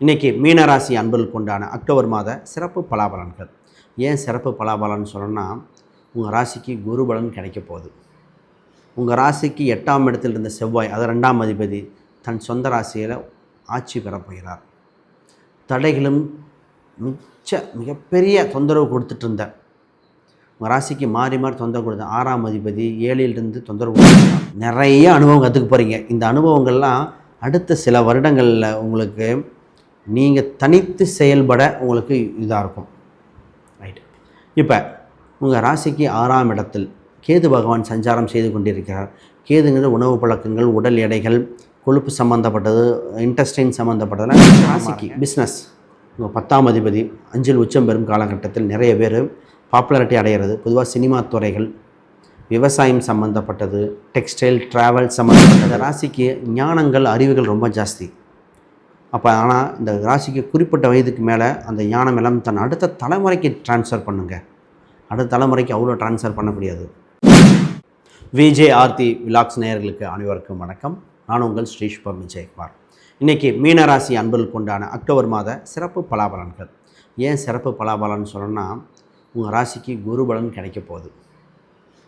இன்றைக்கி மீனராசி அன்பர்களுக்கு உண்டான அக்டோபர் மாத சிறப்பு பலாபலன்கள். ஏன் சிறப்பு பலாபலன் சொல்லணும்னா உங்கள் ராசிக்கு குரு பலன் கிடைக்க போகுது. உங்கள் ராசிக்கு எட்டாம் இடத்தில் இருந்த செவ்வாய் அது ரெண்டாம் அதிபதி தன் சொந்த ராசியில் ஆட்சி பெறப்போகிறார் தடைகளும் மிச்ச மிகப்பெரிய தொந்தரவு கொடுத்துட்டு இருந்த. உங்கள் ராசிக்கு மாறி மாறி தொந்தரவு கொடுத்த ஆறாம் அதிபதி ஏழிலிருந்து தொந்தரவு கொடுத்துருக்காங்க நிறைய அனுபவம் கற்றுக்க போகிறீங்க இந்த அனுபவங்கள்லாம் அடுத்த சில வருடங்களில் உங்களுக்கு நீங்கள் தனித்து செயல்பட உங்களுக்கு இதாக இருக்கும். ரைட் இப்போ உங்கள் ராசிக்கு ஆறாம் இடத்தில் கேது பகவான் சஞ்சாரம் செய்து கொண்டிருக்கிறார். கேதுங்கிற உணவு பழக்கங்கள் உடல் எடைகள் கொழுப்பு சம்மந்தப்பட்டது இன்டெஸ்டைன் சம்மந்தப்பட்டதெல்லாம் ராசிக்கு பிஸ்னஸ் உங்கள் பத்தாம் அதிபதி அஞ்சில் உச்சம் பெறும் காலகட்டத்தில் நிறைய பேர் பாப்புலாரிட்டி அடைகிறது பொதுவாக சினிமா துறைகள் விவசாயம் சம்மந்தப்பட்டது டெக்ஸ்டைல் ட்ராவல் சம்மந்தப்பட்டது ராசிக்கு ஞானங்கள் அறிவுகள் ரொம்ப ஜாஸ்தி. அப்போ ஆனால் இந்த ராசிக்கு குறிப்பிட்ட வயதுக்கு மேலே அந்த ஞானம் எல்லாம் தன் அடுத்த தலைமுறைக்கு ட்ரான்ஸ்ஃபர் பண்ணுங்கள் அடுத்த தலைமுறைக்கு அவ்வளோ ட்ரான்ஸ்ஃபர் பண்ண முடியாது. விஜே ஆர்த்தி விலாக்ஸ் நேயர்களுக்கு அனைவருக்கும் வணக்கம். நான் உங்கள் ஸ்ரீஷ்பம் விஜயகுமார் இன்றைக்கி மீனராசி அன்பர்களுக்கு உண்டான அக்டோபர் மாத சிறப்பு பலாபலன்கள். ஏன் சிறப்பு பலாபலன் சொல்லணும்னா உங்கள் ராசிக்கு குரு பலன் கிடைக்க போகுது.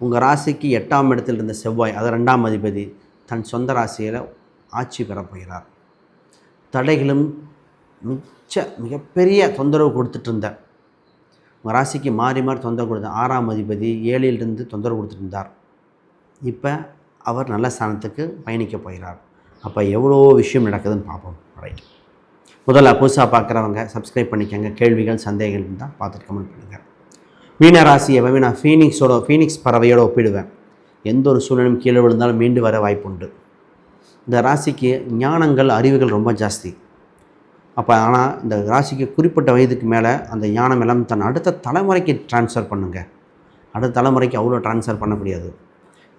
உங்கள் ராசிக்கு எட்டாம் இடத்தில் இருந்த செவ்வாய் அது ரெண்டாம் அதிபதி தன் சொந்த ராசியில் ஆட்சி பெறப் போகிறார். தடைகளும் மிச்ச மிகப்பெரிய தொந்தரவு கொடுத்துட்டு இருந்தேன் உங்கள் ராசிக்கு மாறி மாறி தொந்தரவு கொடுத்த ஆறாம் அதிபதி ஏழிலிருந்து தொந்தரவு கொடுத்துருந்தார் இப்போ அவர் நல்ல ஸ்தானத்துக்கு பயணிக்க போகிறார். அப்போ எவ்வளோ விஷயம் நடக்குதுன்னு பார்ப்போம். ரைட் முதல்ல புதுசாக பார்க்குறவங்க சப்ஸ்கிரைப் பண்ணிக்கோங்க. கேள்விகள் சந்தேகங்கள் இருந்தால் பார்த்துட்டு கமெண்ட் பண்ணுங்கள் மீனராசி எப்பவுமே நான் ஃபீனிக்ஸோட ஃபீனிக்ஸ் பறவையோடு ஒப்பிடுவேன். எந்த ஒரு சூழ்நிலையும் கீழே விழுந்தாலும் மீண்டு வர வாய்ப்புண்டு. இந்த ராசிக்கு ஞானங்கள் அறிவுகள் ரொம்ப ஜாஸ்தி. அப்போ ஆனால் இந்த ராசிக்கு குறிப்பிட்ட வயதுக்கு மேலே அந்த ஞானம் எல்லாம் தன் அடுத்த தலைமுறைக்கு ட்ரான்ஸ்ஃபர் பண்ணுங்கள் அடுத்த தலைமுறைக்கு அவ்வளோ ட்ரான்ஸ்ஃபர் பண்ண முடியாது.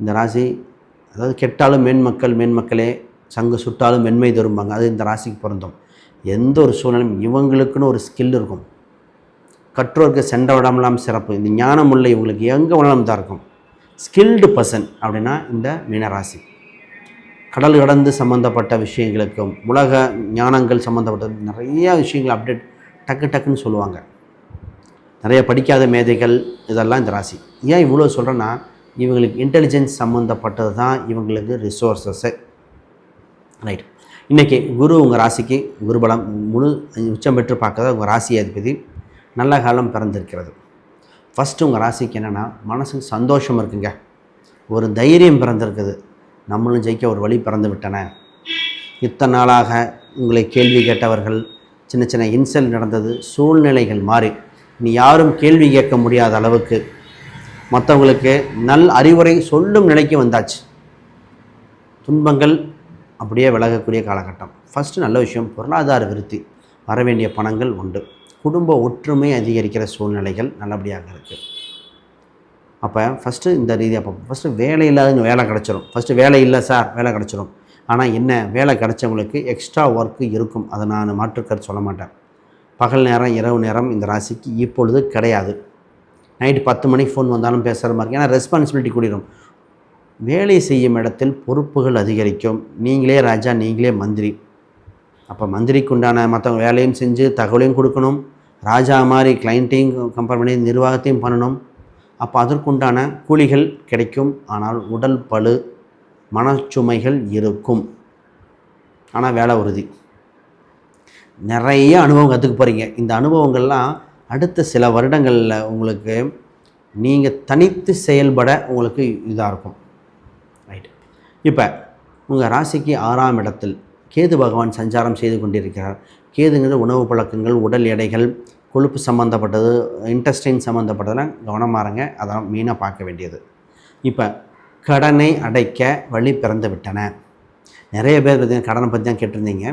இந்த ராசி அதாவது கெட்டாலும் மேன்மக்கள் மேன்மக்களே சங்கு சுட்டாலும் மென்மை தரும்பாங்க. அது இந்த ராசிக்கு பொருந்தும். எந்த ஒரு சூழ்நிலையும் இவங்களுக்குன்னு ஒரு ஸ்கில் இருக்கும். கற்றோருக்கு சென்ற இடமெல்லாம் சிறப்பு. இந்த ஞானம் உள்ள இவங்களுக்கு எங்கே வேணாலும் தான் இருக்கும். ஸ்கில்டு பர்சன் அப்படின்னா இந்த மீனராசி. கடல் கடந்து சம்மந்தப்பட்ட விஷயங்களுக்கும் உலக ஞானங்கள் சம்மந்தப்பட்ட நிறைய விஷயங்கள் அப்டேட் டக்கு டக்குன்னு சொல்லுவாங்க. நிறைய படிக்காத மேதைகள் இதெல்லாம் இந்த ராசி. ஏன் இவ்வளோ சொல்கிறேன்னா இவங்களுக்கு இன்டெலிஜென்ஸ் சம்மந்தப்பட்டது தான் இவங்களுக்கு ரிசோர்ஸஸ்ஸு ரைட் இன்றைக்கி குரு உங்கள் ராசிக்கு குருபலம் முழு உச்சம் பெற்று பார்க்கறத உங்கள் ராசி அதிபதி. நல்ல காலம் பிறந்திருக்கிறது. ஃபஸ்ட்டு உங்கள் ராசிக்கு என்னென்னா மனசுக்கு சந்தோஷம் இருக்குங்க. ஒரு தைரியம் பிறந்திருக்குது. நம்மளும் ஜெயிக்க ஒரு வழி பிறந்து விட்டன. இத்தனை நாளாக உங்களை கேள்வி கேட்டவர்கள் சின்ன சின்ன இன்சல் நடந்தது சூழ்நிலைகள் மாறி. நீ யாரும் கேள்வி கேட்க முடியாத அளவுக்கு மற்றவங்களுக்கு நல் அறிவுரை சொல்லும் நிலைக்கு வந்தாச்சு. துன்பங்கள் அப்படியே விலகக்கூடிய காலகட்டம். ஃபஸ்ட்டு நல்ல விஷயம் பொருளாதார விருத்தி. வர வேண்டிய பணங்கள் உண்டு. குடும்ப ஒற்றுமை அதிகரிக்கிற சூழ்நிலைகள் நல்லபடியாக இருக்குது அப்போ ஃபஸ்ட்டு இந்த ரீதியாக அப்போ ஃபஸ்ட்டு வேலை இல்லாதவங்க வேலை கிடச்சிரும். ஃபஸ்ட்டு வேலை இல்லை சார் வேலை கிடச்சிரும். ஆனால் என்ன வேலை கிடச்சவங்களுக்கு எக்ஸ்ட்ரா ஒர்க்கு இருக்கும். அதை நான் மாற்றுக்கருத்து சொல்ல மாட்டேன். பகல் நேரம் இரவு நேரம் இந்த ராசிக்கு இப்பொழுது கிடையாது. நைட்டு பத்து மணிக்கு ஃபோன் வந்தாலும் பேசுகிற மாதிரி ஏன்னா ரெஸ்பான்சிபிலிட்டி கூடிடும் வேலை செய்யும் இடத்தில் பொறுப்புகள் அதிகரிக்கும். நீங்களே ராஜா நீங்களே மந்திரி. அப்போ மந்திரிக்கு உண்டான மற்றவங்க வேலையும் செஞ்சு தகவலையும் கொடுக்கணும். ராஜா மாதிரி கிளைண்ட்டையும் கம்பேர் பண்ணி நிர்வாகத்தையும் பண்ணணும். அப்போ அதற்குண்டான கூலிகள் கிடைக்கும். ஆனால் உடல் பளு மனச்சுமைகள் இருக்கும். ஆனால் வேலை உறுதி. நிறைய அனுபவம் கற்றுக்க போகிறீங்க இந்த அனுபவங்கள்லாம் அடுத்த சில வருடங்களில் உங்களுக்கு நீங்கள் தனித்து செயல்பட உங்களுக்கு இதாக இருக்கும். ரைட் இப்போ உங்கள் ராசிக்கு ஆறாம் இடத்தில் கேது பகவான் சஞ்சாரம் செய்து கொண்டிருக்கிறார். கேதுங்கிறது உணவு பழக்கங்கள் உடல் எடைகள் கொழுப்பு சம்மந்தப்பட்டது இன்டெஸ்டைன் சம்மந்தப்பட்டதெல்லாம் கவனமாக இருங்க. மீனாக மெயினாக பார்க்க வேண்டியது. இப்போ கடனை அடைக்க வழி பிறந்து விட்டன. நிறைய பேர் பார்த்தீங்கன்னா கடனை பற்றி தான் கேட்டிருந்தீங்க.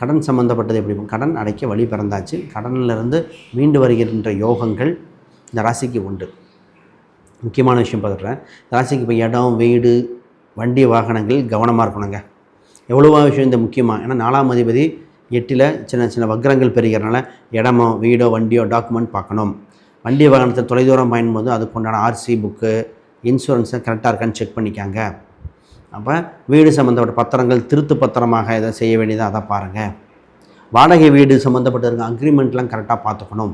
கடன் சம்மந்தப்பட்டது எப்படி? கடன் அடைக்க வழி பிறந்தாச்சு. கடனிலிருந்து மீண்டு வருகின்ற யோகங்கள் இந்த ராசிக்கு உண்டு. முக்கியமான விஷயம் பார்த்துட்றேன். இந்த ராசிக்கு இப்போ இடம் வீடு வண்டி வாகனங்கள் கவனமாக இருக்கணுங்க. எவ்வளோவா விஷயம் இந்த முக்கியமாக ஏன்னா நாலாம் அதிபதி எட்டில் சின்ன சின்ன வக்ரங்கள் பெறுகிறனால இடமோ வீடோ வண்டியோ டாக்குமெண்ட் பார்க்கணும். வண்டி வாகனத்தில் தொலைதூரம் பயன்போது அதுக்குண்டான ஆர்சி புக்கு இன்சூரன்ஸை கரெக்டாக இருக்கான்னு செக் பண்ணிக்காங்க. அப்போ வீடு சம்மந்தப்பட்ட பத்திரங்கள் திருத்து பத்திரமாக எதை செய்ய வேண்டியதோ அதை பாருங்கள் வாடகை வீடு சம்மந்தப்பட்ட இருக்க அக்ரிமெண்ட்லாம் கரெக்டாக பார்த்துக்கணும்.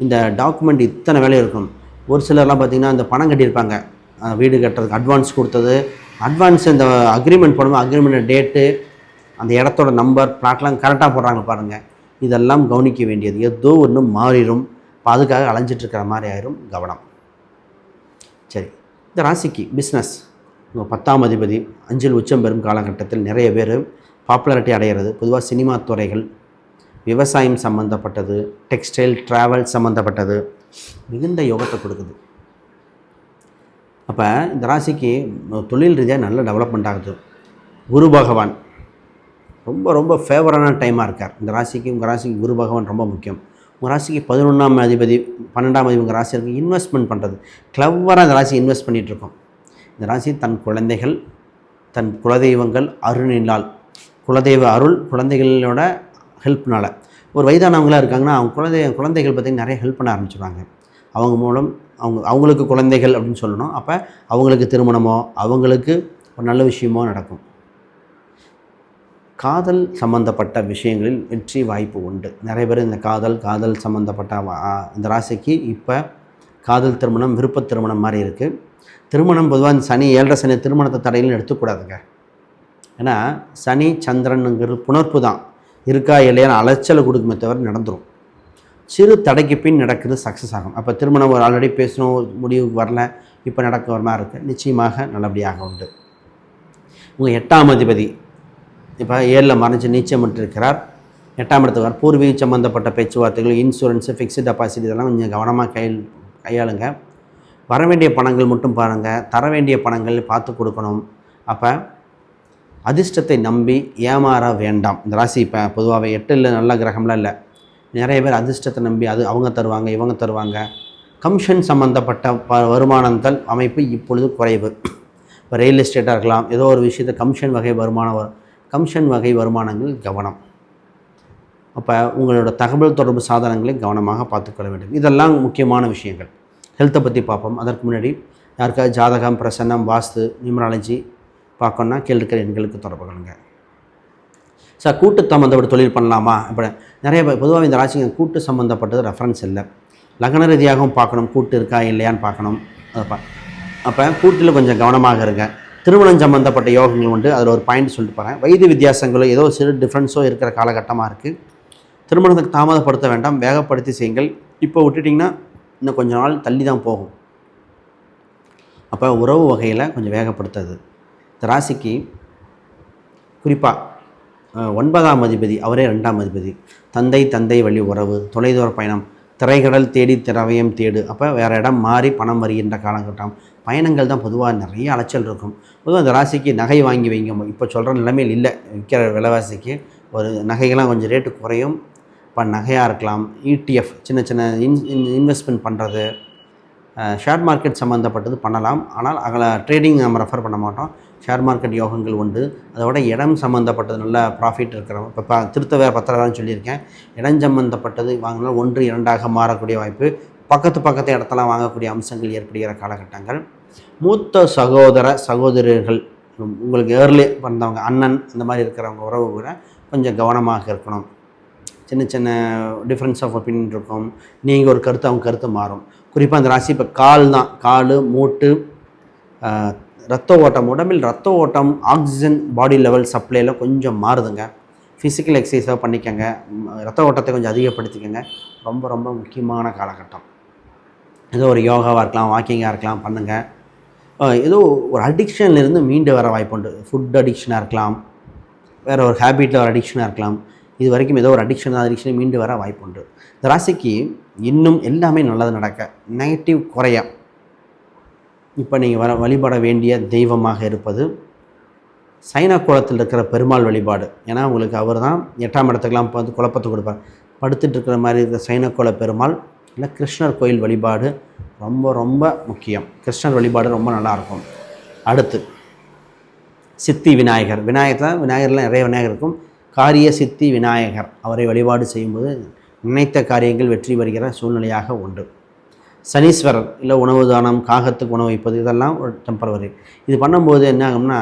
இந்த டாக்குமெண்ட் இத்தனை வேலை இருக்கும். ஒரு சிலர்லாம் பார்த்திங்கன்னா இந்த பணம் கட்டியிருப்பாங்க. வீடு கட்டுறதுக்கு அட்வான்ஸ் கொடுத்தது. அட்வான்ஸ் இந்த அக்ரிமெண்ட் போடும்போது அக்ரிமெண்ட் டேட்டு அந்த இடத்தோட நம்பர் பிளாட்லாம் கரெக்டாக போடுறாங்க பாருங்கள் இதெல்லாம் கவனிக்க வேண்டியது. ஏதோ ஒன்று மாறிடும். அதுக்காக அலைஞ்சிட்ருக்கிற மாதிரி ஆயிரும் கவனம். சரி இந்த ராசிக்கு பிஸ்னஸ் உங்கள் பத்தாம் அதிபதி அஞ்சில் உச்சம் பெறும் காலகட்டத்தில் நிறைய பேர் பாப்புலாரிட்டி அடைகிறது பொதுவாக சினிமா துறைகள் விவசாயம் சம்மந்தப்பட்டது டெக்ஸ்டைல் ட்ராவல் சம்மந்தப்பட்டது மிகுந்த யோகத்தை கொடுக்குது. அப்போ இந்த ராசிக்கு தொழில் ரீதியாக நல்ல டெவலப்மெண்ட் ஆகுது. குரு பகவான் ரொம்ப ரொம்ப ஃபேவரான டைமாக இருக்கார். இந்த ராசிக்கு உங்கள் ராசிக்கு குரு பகவான் ரொம்ப முக்கியம். உங்கள் ராசிக்கு பதினொன்றாம் அதிபதி பன்னெண்டாம் அதிபதி உங்கள் இருக்கு இன்வெஸ்ட்மெண்ட் பண்ணுறது கிளவராக இந்த ராசி இன்வெஸ்ட் பண்ணிகிட்ருக்கோம் இந்த ராசி தன் குழந்தைகள் தன் குலதெய்வங்கள் அருணினால் குலதெய்வ அருள் குழந்தைகளோட ஹெல்ப்னால் ஒரு வயதானவங்களாக இருக்காங்கன்னா அவங்க குழந்தை குழந்தைகள் பார்த்திங்கன்னா நிறைய ஹெல்ப் பண்ண ஆரம்பிச்சிடுவாங்க அவங்க மூலம் அவங்க அவங்களுக்கு குழந்தைகள் அப்படின்னு சொல்லணும். அப்போ அவங்களுக்கு திருமணமோ அவங்களுக்கு ஒரு நல்ல விஷயமோ நடக்கும். காதல் சம்பந்தப்பட்ட விஷயங்களில் வெற்றி வாய்ப்பு உண்டு. நிறைய பேர் இந்த காதல் காதல் சம்பந்தப்பட்ட இந்த ராசிக்கு இப்போ காதல் திருமணம் விருப்ப திருமணம் மாதிரி இருக்குது திருமணம் பொதுவாக இந்த சனி ஏழரை சனி திருமணத்தை தடையிலும் எடுத்துக்கூடாதுங்க. ஏன்னா சனி சந்திரனுங்கிறது புணர்ப்பு தான். இருக்கா இல்லையான்னு அலைச்சலை கொடுக்குமே தவிர நடந்துடும் சிறு தடைக்கு பின் நடக்குது சக்ஸஸ் ஆகும். அப்போ திருமணம் ஒரு ஆல்ரெடி பேசணும் முடிவுக்கு வரல இப்போ நடக்க வர மாதிரி இருக்குது நிச்சயமாக நல்லபடியாக உண்டு. உங்கள் எட்டாம் அதிபதி இப்போ ஏழில் மறைஞ்சு நீச்சம் இருக்கிறார் எட்டாம் இடத்துக்கு வர பூர்வீக சம்மந்தப்பட்ட பேச்சுவார்த்தைகள் இன்சூரன்ஸு ஃபிக்ஸ்டு டெபாசிட் இதெல்லாம் கொஞ்சம் கவனமாக கையில் கையாளுங்க. வர வேண்டிய பணங்கள் மட்டும் பாருங்கள் தர வேண்டிய பணங்கள் பார்த்து கொடுக்கணும். அப்போ அதிர்ஷ்டத்தை நம்பி ஏமாற வேண்டாம். இந்த ராசி இப்போ பொதுவாகவே எட்டில் நல்ல கிரகம்லாம் இல்லை. நிறைய பேர் அதிர்ஷ்டத்தை நம்பி அது அவங்க தருவாங்க இவங்க தருவாங்க. கமிஷன் சம்மந்தப்பட்ட ப வருமானங்கள் அமைப்பு இப்பொழுது குறைவு. இப்போ ரியல் எஸ்டேட்டாக இருக்கலாம். ஏதோ ஒரு விஷயத்தை கமிஷன் வகை வருமானம் வரும். கமிஷன் வகை வருமானங்கள் கவனம். அப்போ உங்களோட தகவல் தொடர்பு சாதனங்களை கவனமாக பார்த்துக்கொள்ள வேண்டும். இதெல்லாம் முக்கியமான விஷயங்கள். ஹெல்த்தை பற்றி பார்ப்போம். அதற்கு முன்னாடி யாருக்காவது ஜாதகம் பிரசன்னம் வாஸ்து நியூமராலஜி பார்க்கணுன்னா கீழே இருக்கிற எண்களுக்கு தொடர்பு கொள்ளுங்க. சார் கூட்டு சம்மந்தப்பட்ட தொழில் பண்ணலாமா? அப்படி நிறைய பேர் பொதுவாக இந்த ராசிங்க கூட்டு சம்மந்தப்பட்டது ரெஃபரன்ஸ் இல்லை. லக்ன ரீதியாகவும் பார்க்கணும். கூட்டு இருக்கா இல்லையான்னு பார்க்கணும். அதை பா அப்போ கூட்டில் கொஞ்சம் கவனமாக இருங்க. திருமணம் சம்மந்தப்பட்ட யோகங்கள் உண்டு. அதில் ஒரு பாயிண்ட் சொல்லிட்டு போகிறேன் வயது வித்தியாசங்களோ ஏதோ சிறு டிஃப்ரென்ஸோ இருக்கிற காலகட்டமாக இருக்குது திருமணத்துக்கு தாமதப்படுத்த வேண்டாம். வேகப்படுத்தி செய்யுங்கள். இப்போ விட்டுட்டிங்கன்னா இன்னும் கொஞ்ச நாள் தள்ளி தான் போகும். அப்போ உறவு வகையில் கொஞ்சம் வேகப்படுத்துறது இந்த ராசிக்கு குறிப்பாக ஒன்பதாம் அதிபதி அவரே ரெண்டாம் அதிபதி. தந்தை தந்தை வழி உறவு தொலைதூர பயணம் திரைகடல் தேடி திரவயம் தேடு. அப்போ வேறு இடம் மாறி பணம் வருகின்ற காலகட்டம். பயணங்கள் தான் பொதுவாக நிறைய அலைச்சல் இருக்கும். பொதுவாக அந்த ராசிக்கு நகை வாங்கி வைங்க. இப்போ சொல்கிற நிலைமையில் இல்லை. விற்கிற விலைவாசிக்கு ஒரு நகைகள்லாம் கொஞ்சம் ரேட்டு குறையும். இப்போ நகையாக இருக்கலாம். இடிஎஃப் சின்ன சின்ன இன் இன்வெஸ்ட்மெண்ட் பண்ணுறது ஷேர் மார்க்கெட் சம்மந்தப்பட்டது பண்ணலாம். ஆனால் அதில் ட்ரேடிங் நம்ம ரெஃபர் பண்ண மாட்டோம். ஷேர் மார்க்கெட் யோகங்கள் உண்டு. அதோட இடம் சம்மந்தப்பட்டது நல்ல ப்ராஃபிட் இருக்கிறோம் இப்போ ப திருத்த வேறு பத்திரம் சொல்லியிருக்கேன். இடம் சம்மந்தப்பட்டது வாங்கினால் ஒன்று இரண்டாக மாறக்கூடிய வாய்ப்பு. பக்கத்து பக்கத்து இடத்தெல்லாம் வாங்கக்கூடிய அம்சங்கள் ஏற்படுகிற காலகட்டங்கள். மூத்த சகோதர சகோதரர்கள் உங்களுக்கு ஏர்லி பிறந்தவங்க அண்ணன் இந்த மாதிரி இருக்கிறவங்க உறவு கூட கொஞ்சம் கவனமாக இருக்கணும். சின்ன சின்ன டிஃப்ரென்ஸ் ஆஃப் ஒப்பீனியன் இருக்கும். நீங்கள் ஒரு கருத்து அவங்க கருத்து மாறும். குறிப்பாக அந்த ராசி இப்போ கால் தான். கால் மூட்டு ரத்த ஓட்டம். உடம்பில் ரத்த ஓட்டம் ஆக்சிஜன் பாடி லெவல் சப்ளையில் கொஞ்சம் மாறுதுங்க. ஃபிசிக்கல் எக்ஸசைஸாக பண்ணிக்கங்க. ரத்த ஓட்டத்தை கொஞ்சம் அதிகப்படுத்திக்கோங்க. ரொம்ப ரொம்ப முக்கியமான காலகட்டம். ஏதோ ஒரு யோகாவாக இருக்கலாம் வாக்கிங்காக இருக்கலாம் பண்ணுங்கள் ஏதோ ஒரு அடிக்ஷன்லேருந்து மீண்டு வர வாய்ப்புண்டு. ஃபுட் அடிக்ஷனாக இருக்கலாம். வேறு ஒரு ஹேபிட்டில் ஒரு அடிக்ஷனாக இருக்கலாம். இது வரைக்கும் ஏதோ ஒரு அடிக்ஷன் அடிக்ஷன் மீண்டு வர வாய்ப்புண்டு. இந்த ராசிக்கு இன்னும் எல்லாமே நல்லது நடக்க. நெகட்டிவ் குறைய. இப்போ நீங்கள் வர வழிபட வேண்டிய தெய்வமாக இருப்பது சைன குளத்தில் இருக்கிற பெருமாள் வழிபாடு. ஏன்னா உங்களுக்கு அவர் தான் எட்டாம் இடத்துக்கெலாம் பார்த்து குழப்பத்தை கொடுப்பார். படுத்துட்டு இருக்கிற மாதிரி இருக்கிற சைனக்குல பெருமாள் இல்லை கிருஷ்ணர் கோயில் வழிபாடு ரொம்ப ரொம்ப முக்கியம். கிருஷ்ணர் வழிபாடு ரொம்ப நல்லாயிருக்கும். அடுத்து சித்தி விநாயகர். விநாயகர் தான் விநாயகரில் நிறைய விநாயகர் இருக்கும். காரிய சித்தி விநாயகர். அவரை வழிபாடு செய்யும்போது நினைத்த காரியங்கள் வெற்றி பெறுகிற சூழ்நிலையாக உண்டு. சனீஸ்வரர் இல்லை உணவு தானம் காகத்துக்கு உணவு வைப்பது இதெல்லாம் ஒரு டெம்பரவரி இது பண்ணும்போது என்ன ஆகும்னா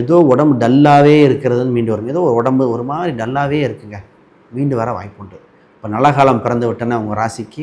ஏதோ உடம்பு டல்லாகவே இருக்கிறதுன்னு மீண்டு வரும். ஏதோ ஒரு உடம்பு ஒரு மாதிரி டல்லாகவே இருக்குங்க. மீண்டு வர வாய்ப்பு உண்டு இப்போ நல்ல காலம் பிறந்து விட்டேன்னா உங்கள் ராசிக்கு